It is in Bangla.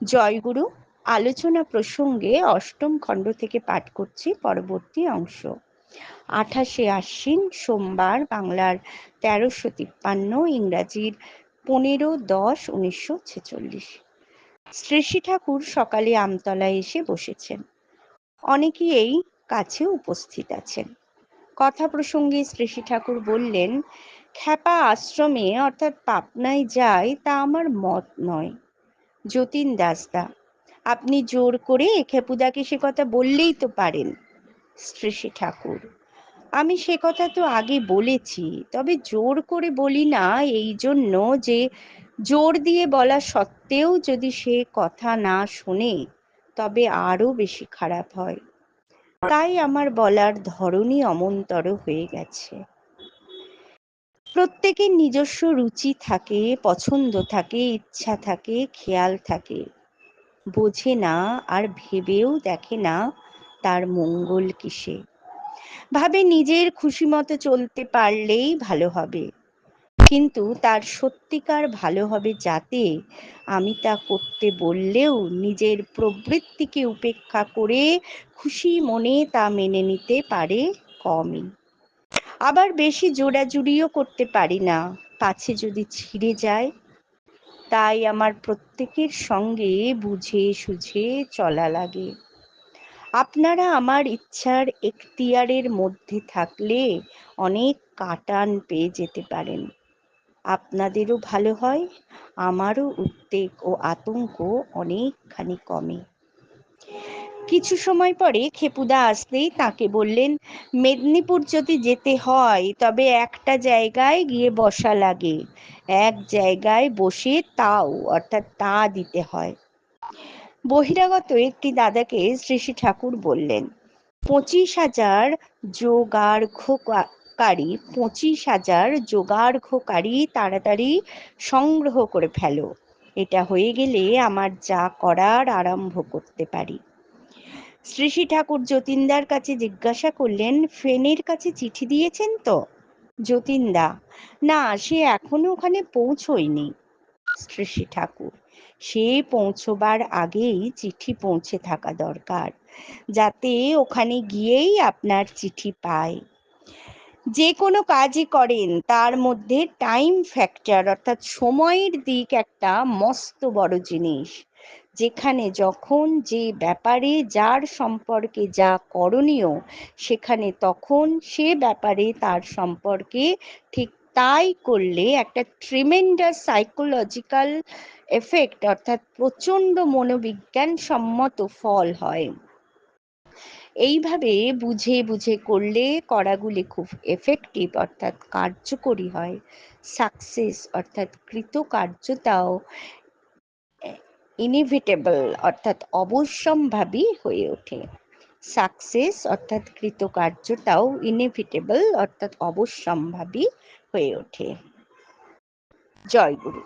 জয়গুরু, আলোচনা প্রসঙ্গে অষ্টম খণ্ড থেকে পাঠ করছি পরবর্তী অংশ। আঠাশে আশ্বিন সোমবার বাংলার তেরোশো তিপ্পান্ন ইংরাজির পনেরো দশ উনিশশো ছেচল্লিশ। শ্রেষী ঠাকুর সকালে আমতলায় এসে বসেছেন। অনেকেই এই কাছে উপস্থিত আছেন। কথা প্রসঙ্গে শ্রেষী ঠাকুর বললেন, খ্যাপা আশ্রমে, অর্থাৎ পাপনায় যায়, তা আমার মত নয়। যতীন দাসদা। আপনি জোর করে খেপুদাকে সে কথা বললেই তো পারেন শ্রীশ্রী ঠাকুর। আমি সে কথা তো আগে বলেছি, তবে জোর করে বলি না এই জন্য যে জোর দিয়ে বলা সত্ত্বেও যদি সে কথা না শোনে, তবে আরও বেশি খারাপ হয়। তাই আমার বলার ধরনই অমন্তর হয়ে গেছে। প্রত্যেকের নিজস্ব রুচি থাকে, পছন্দ থাকে, ইচ্ছা থাকে, খেয়াল থাকে। বোঝে না আর ভেবেও দেখে না তার মঙ্গল কিসে। ভাবে নিজের খুশি মতো চলতে পারলেই ভালো হবে। কিন্তু তার সত্যিকার ভালো হবে যাতে আমি তা করতে বললেও নিজের প্রবৃত্তিকে উপেক্ষা করে খুশি মনে তা মেনে নিতে পারে কমই। আবার বেশি জোড়াজুড়িও করতে পারি না। পাছে যদি ছিঁড়ে যায়, তাই আমার প্রত্যেকের সঙ্গে বুঝে সুঝে চলা লাগে। আপনারা আমার ইচ্ছার এখতিয়ারের মধ্যে থাকলে অনেক কাটান পেয়ে যেতে পারেন। আপনাদেরও ভালো হয়, আমারও উদ্বেগ ও আতঙ্ক অনেকখানি কমে। কিছু সময় পরে খেপুদা আসতেই তাকে বললেন, মেদিনীপুর যদি যেতে হয়, তবে একটা জায়গায় গিয়ে বসা লাগে। এক জায়গায় বসে তাও, অর্থাৎ তা দিতে হয়। বহিরাগত একটি দাদাকে শ্রী শ্রী ঠাকুর বললেন, পঁচিশ হাজার যোগার্ঘকারী, পঁচিশ হাজার যোগার্ঘকারী তাড়াতাড়ি সংগ্রহ করে ফেলো। এটা হয়ে গেলে আমার যা করার আরম্ভ করতে পারি। শ্রী শ্রী ঠাকুর যতীনদার কাছে জিজ্ঞাসা করলেন, ফেনের কাছে চিঠি দিয়েছেন তো? যতীনদা, না, সে এখনও ওখানে পৌঁছয়নি। শ্রী শ্রী ঠাকুর, সে পৌঁছবার আগেই চিঠি পৌঁছে থাকা দরকার, যাতে ওখানে গিয়েই আপনার চিঠি পায় যে কোনো কাজই করেন, তার মধ্যে টাইম ফ্যাক্টর অর্থাৎ সময়ের দিক একটা মস্ত বড় জিনিস। যেখানে যখন যে ব্যাপারে যার সম্পর্কে যা করণীয়, সেখানে তখন সে ব্যাপারে তার সম্পর্কে ঠিক তাই করলে একটা ট্রিমেন্ডাস সাইকোলজিক্যাল এফেক্ট অর্থাৎ প্রচণ্ড মনোবিজ্ঞান সম্মত ফল হয়। এইভাবে বুঝে বুঝে করলে করাগুলি খুব এফেক্টিভ অর্থাৎ কার্যকরী হয়। সাকসেস অর্থাৎ কৃতকার্যতাও ইনিভিটেবল অর্থাৎ অবশ্যম্ভাবী হয়ে ওঠে। সাকসেস অর্থাৎ কৃতকার্যতাও ইনিভিটেবল অর্থাৎ অবশ্যম্ভাবী হয়ে ওঠে। জয় গুরু